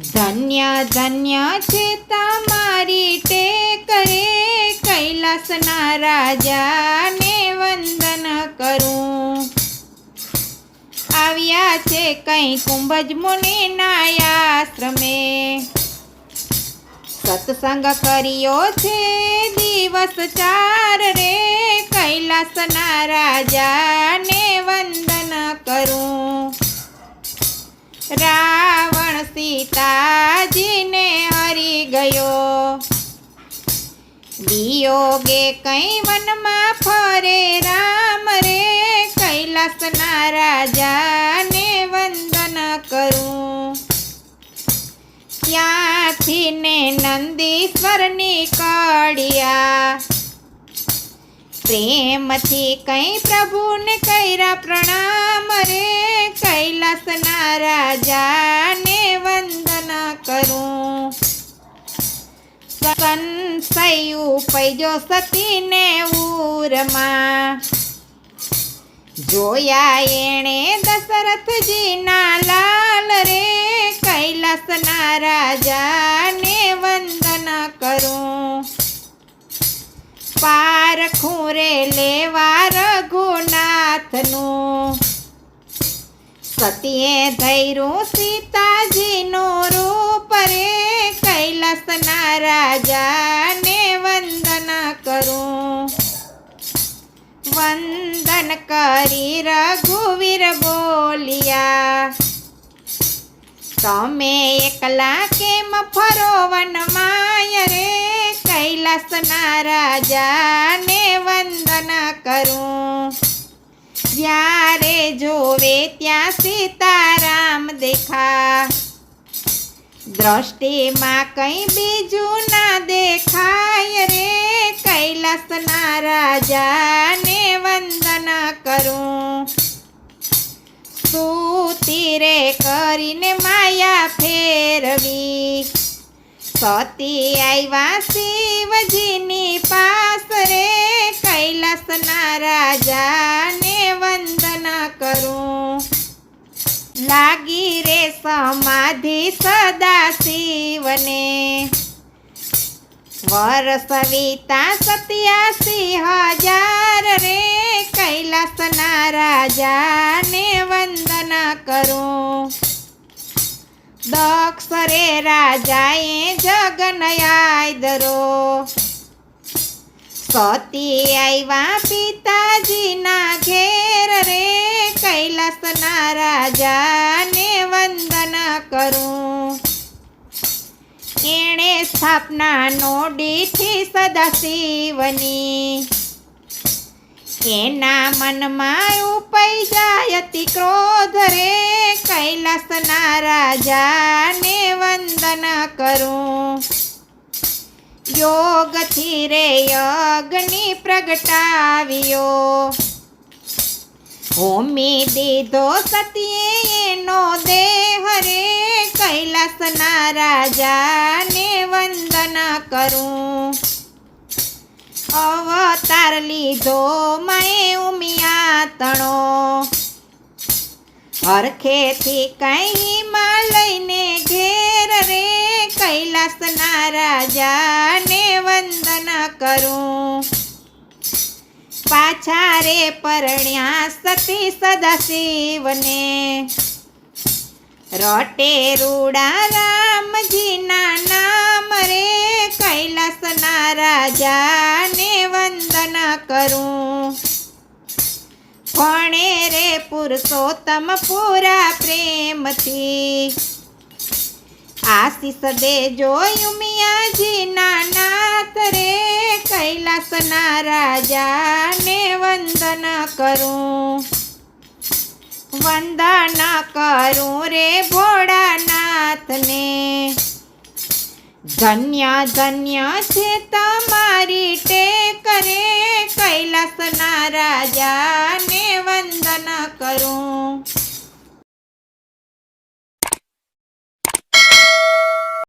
ધન્ય ધન્ય છે તમારી તે રે. કૈલાસના રાજાને વંદન કરું. આવ્યા છે કંઈ કુંભજ મુનિના આશ્રમે. સત્સંગ કર્યો છે દિવસ ચાર રે. કૈલાસના રાજાને વંદન કરું. રાવણ સીતાજીને હરી ગયો. વિયોગે કઈ વનમાં ફરે, રામ રે કૈલાસના રાજાને વંદન કરું. ત્યાંથી ને નંદીશ્વર નીકળ્યા પ્રેમથી કઈ પ્રભુને કર્યા પ્રણામ રે કૈલાસના રાજાને કરું સંશય પૈજો સતીને ઉરમાં જોયા એણે દશરથજીના લાલ રે કૈલાસના રાજાને વંદન કરું પારખું રે લેવા રઘુનાથનું સતીએ ધૈરું સીતાજીનું કૈલાસના રાજાને વંદન કરું. વંદન કરી રઘુવીર બોલ્યા. તમે એકલા કેમ ફરો વનમાય રે કૈલાસના રાજાને વંદન કરું. જ્યારે જોવે ત્યાં સીતારામ દેખા. દ્રષ્ટિમાં કંઈ બીજું ના દેખાય રે. કૈલાસના રાજાને વંદન કરું. સ્તુતિ રે કરીને માયા ફેરવી. સતી આવ્યા શિવજીની પાસ રે. કૈલાસના રાજાને વંદન કરું. લાગી રે સમાધિ સદા શિવને વરસવિતા સત્યાસી હજાર રે કૈલાસના રાજાને વંદન કરું દક્ષ રે રાજાએ જગનયાદરો સતી આવ્યા પિતાજીના ઘેર રે કૈલાસના રાજાને વંદન કરું? એણે સ્થાપના નોડીથી સદાશિવની એના મનમાં ઉપઈ જાય અતિ ક્રોધ રે? કૈલાસના રાજાને વંદન કરું. યોગથી રે અગ્નિ પ્રગટાવ્યો. હોમી દીધો સતીએ એનો દેહ રે. કૈલાસના રાજાને વંદન કરું. અવતાર લીધો મેં ઉમિયા તણો. હરખેથી કઈ લઈને ઘેર રે. કૈલાસના રાજાને વંદન કરું. પાછા રે પરણ્યા સતી સદાશિવને રટે રૂડા રામજીના નામ રે, કૈલાસના રાજાને વંદન કરું. કોણે રે પુરુષોત્તમ પૂરા પ્રેમથી. આશીષ દેજો યુમિયાજીના નાથ રે, કૈલાસના રાજા કરું? વંદના કરું રે ભોળાનાથને. ધન્ય ધન્ય છે તમારી ટેક રે. કૈલાસના રાજાને વંદના કરું.